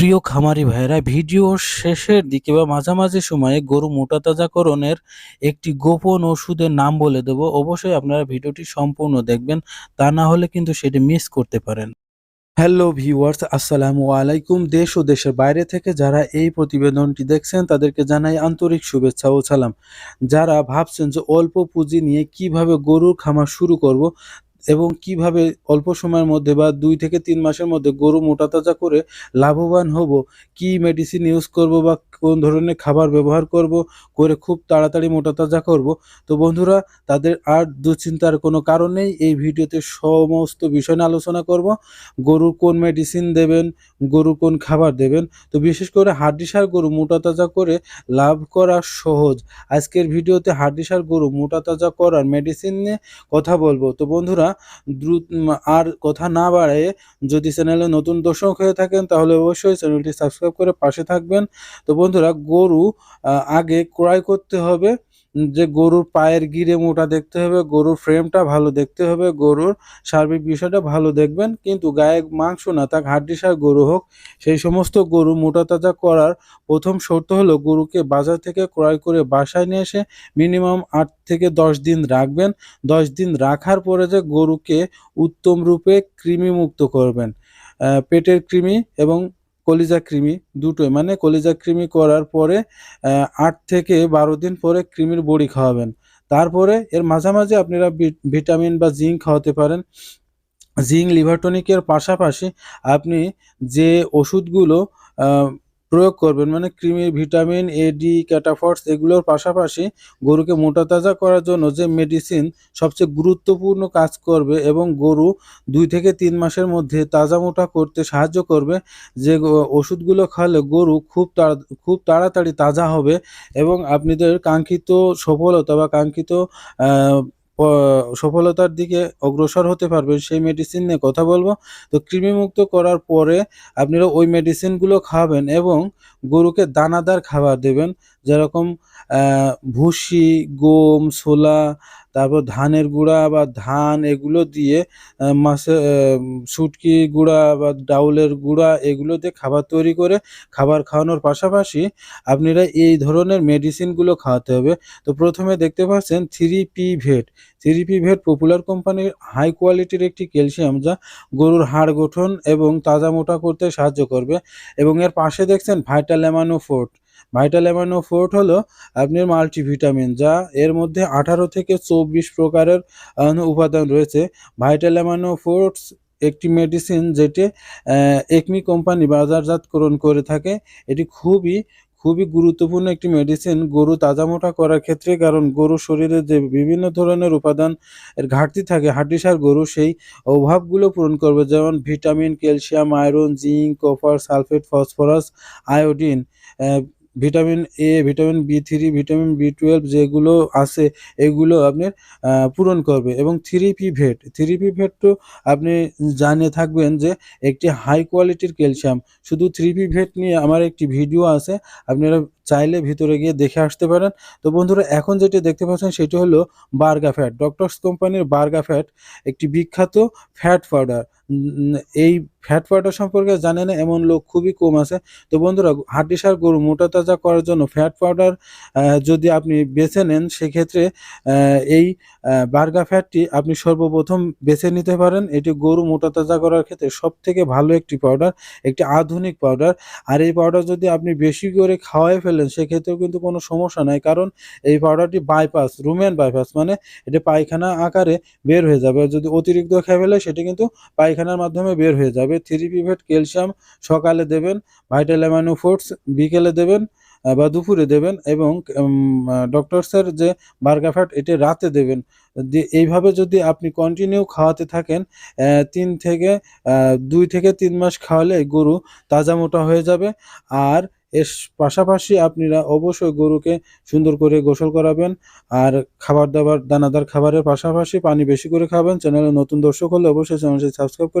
প্রিয় খামারি ভাইরা ভিডিওর শেষের দিকে বা মাঝামাঝি সময়ে গরু মোটা তাজাকরণের একটি গোপন ওষুধের নাম বলে দেব। অবশ্যই আপনারা ভিডিওটি সম্পূর্ণ দেখবেন, তা না হলে কিন্তু সেটি মিস করতে পারেন। হ্যালো ভিউয়ার্স, আসসালামু আলাইকুম। দেশ ও দেশের বাইরে থেকে যারা এই প্রতিবেদনটি দেখছেন, তাদেরকে জানাই আন্তরিক শুভেচ্ছা ও সালাম। যারা ভাবছেন যে অল্প পুঁজি নিয়ে কীভাবে গরুর খামার শুরু করব এবং কীভাবে অল্প সময়ের মধ্যে বা দুই থেকে তিন মাসের মধ্যে গরু মোটা তাজা করে লাভবান হব, কি মেডিসিন ইউজ করব বা কোন ধরনের খাবার ব্যবহার করব, করে খুব তাড়াতাড়ি মোটা তাজা করব। তো বন্ধুরা, তাদের আর দুশ্চিন্তার কোনো কারণ নেই। এই ভিডিওতে সমস্ত বিষয় নিয়ে আলোচনা করব। গরুর কোন মেডিসিন দেবেন গরু কোন খাবার দেবেন? তো বিশেষ করে হাড্ডিসার গরু মোটা তাজা করে লাভ করা সহজ। আজকের ভিডিওতে হাড্ডিসার গরু মোটা তাজা করার মেডিসিন নিয়ে কথা বলব। তো বন্ধুরা, দ্রুত আর কথা না বাড়ায় যদি চ্যানেলে নতুন দর্শক হয়ে থাকেন, তাহলে অবশ্যই চ্যানেলটি সাবস্ক্রাইব করে পাশে থাকবেন। তো বন্ধুরা, গরু আগে ক্রয় করতে হবে। যে গরুর পায়ের গিরে মোটা দেখতে হবে, গরুর ফ্রেমটা ভালো দেখতে হবে, গরুর সার্বিক বিষয়টা ভালো দেখবেন। কিন্তু গায়ে মাংস না, তাক হাড্ডিসার গরু হোক, সেই সমস্ত গরু মোটা তাজা করার প্রথম শর্ত হলো গরুকে বাজার থেকে ক্রয় করে বাসায় নিয়ে এসে মিনিমাম আট থেকে দশ দিন রাখবেন। দশ দিন রাখার পরে যে গরুকে উত্তম রূপে কৃমি মুক্ত করবেন পেটের কৃমি এবং কলিজা কৃমি দুটোই। মানে কলিজা কৃমি করার পরে আট থেকে বারো দিন পরে কৃমির বড়ি খাওয়াবেন। তারপরে এর মাঝামাঝি আপনারা ভিটামিন বা জিঙ্ক খাওয়াতে পারেন। জিঙ্ক লিভারটনিকের পাশাপাশি আপনি যে ওষুধগুলো প্রয়োগ করবেন মানে কৃমি ভিটামিন এ ডি ক্যাটাফর্স এগুলোর পাশাপাশি গরুকে মোটা তাজা করার জন্য যে মেডিসিন সবচেয়ে গুরুত্বপূর্ণ কাজ করবে এবং গরু দুই থেকে তিন মাসের মধ্যে তাজা মোটা করতে সাহায্য করবে, যে ওষুধগুলো খাওয়ালে গরু খুব খুব তাড়াতাড়ি তাজা হবে এবং আপনাদের কাঙ্ক্ষিত সফলতা বা কাঙ্ক্ষিত সফলতার দিকে অগ্রসর হতে পারবেন সেই মেডিসিন নিয়ে কথা বলব। তো কৃমিমুক্ত করার পরে আপনারা ওই মেডিসিনগুলো খাবেন এবং গরুকে দানাদার খাবার দেবেন। যেরকম ভুসি, গম, ছোলা তারপর ধানের গুঁড়া বা ধান এগুলো দিয়ে মাছে শুটকি গুঁড়া বা ডাউলের গুঁড়া এগুলো দিয়ে খাবার তৈরি করে খাবার খাওয়ানোর পাশাপাশি আপনারা এই ধরনের মেডিসিনগুলো খাওয়াতে হবে। তো প্রথমে দেখতে পাচ্ছেন three P Vet three P Vet popular কোম্পানির হাই কোয়ালিটির একটি ক্যালসিয়াম যা গরুর হাড় গঠন এবং তাজা মোটা করতে সাহায্য করবে। এবং এর পাশে দেখছেন Vital Amino Forte Vital Amino Forte হলো আপনার মাল্টিভিটামিন যা এর মধ্যে আঠারো থেকে চব্বিশ প্রকারের উপাদান রয়েছে। ভাইটাল অ্যামানো ফোর্টস একটি মেডিসিন যেটি একমি কোম্পানি বাজারজাতকরণ করে থাকে। এটি খুবই খুবই গুরুত্বপূর্ণ একটি মেডিসিন গরু তাজা মোটা করার ক্ষেত্রে, কারণ গরু শরীরে যে বিভিন্ন ধরনের উপাদান এর ঘাটতি থাকে হাড্ডিসার গরু সেই অভাবগুলো পূরণ করবে। যেমন vitamin, calcium, iron, zinc, copper, sulphate, phosphorus, iodine vitamin A vitamin B three vitamin B twelve যেগুলো আছে, এগুলো আপনি পূরণ করবে। এবং three P Vet three P Vet তো আপনি জানিয়ে থাকবেন যে একটি হাই কোয়ালিটির ক্যালসিয়াম শুধু থ্রি পি ভেট নিয়ে আমার একটি ভিডিও আছে, আপনারা চাইলে ভিতরে গিয়ে দেখে আসতে পারেন। তো বন্ধুরা, এখন যেটি দেখতে পাচ্ছেন সেটি হলো বার্গা ফ্যাট ডক্টরস কোম্পানির বার্গা ফ্যাট একটি বিখ্যাত ফ্যাট পাউডার এই ফ্যাট পাউডার সম্পর্কে জানে না, এমন লোক খুবই কম আছে। তো বন্ধুরা হাড্ডিসার গরু মোটা তাজা করার জন্য ফ্যাট পাউডার যদি আপনি বেছে নেন, সেক্ষেত্রে এই বার্গা ফ্যাটটি আপনি সর্বপ্রথম বেছে নিতে পারেন। এটি গরু মোটা তাজা করার ক্ষেত্রে সব থেকে ভালো একটি পাউডার একটি আধুনিক পাউডার আর এই পাউডার যদি আপনি বেশি করে খাওয়াই ফেলেন, সেক্ষেত্রেও কিন্তু কোনো সমস্যা নাই, কারণ এই পাউডারটি বাইপাস রুমেন বাইপাস মানে এটি পায়খানা আকারে বের হয়ে যাবে। যদি অতিরিক্ত খেয়ে ফেলে, সেটি কিন্তু পায়খানার মাধ্যমে বের হয়ে যাবে। থ্রি পিভেট ক্যালসিয়াম সকালে দেবেন ভাইটাল অ্যামাইনো ফুডস বিকেলে দেবেন বা দুপুরে দেবেন এবং ডক্টরসের যে বার্গাফ্যাট এটি রাতে দেবেন। এইভাবে যদি আপনি কন্টিনিউ খাওয়াতে থাকেন তিন থেকে দুই থেকে তিন মাস খাওয়ালে গরু তাজা মোটা হয়ে যাবে। আর এর পাশাপাশি আপনারা অবশ্যই গরুকে সুন্দর করে গোসল করাবেন আর খাবার দাবার, দানাদার খাবারের পাশাপাশি পানি বেশি করে খাবেন। চ্যানেলে নতুন দর্শক হলে অবশ্যই চ্যানেলটি সাবস্ক্রাইব করে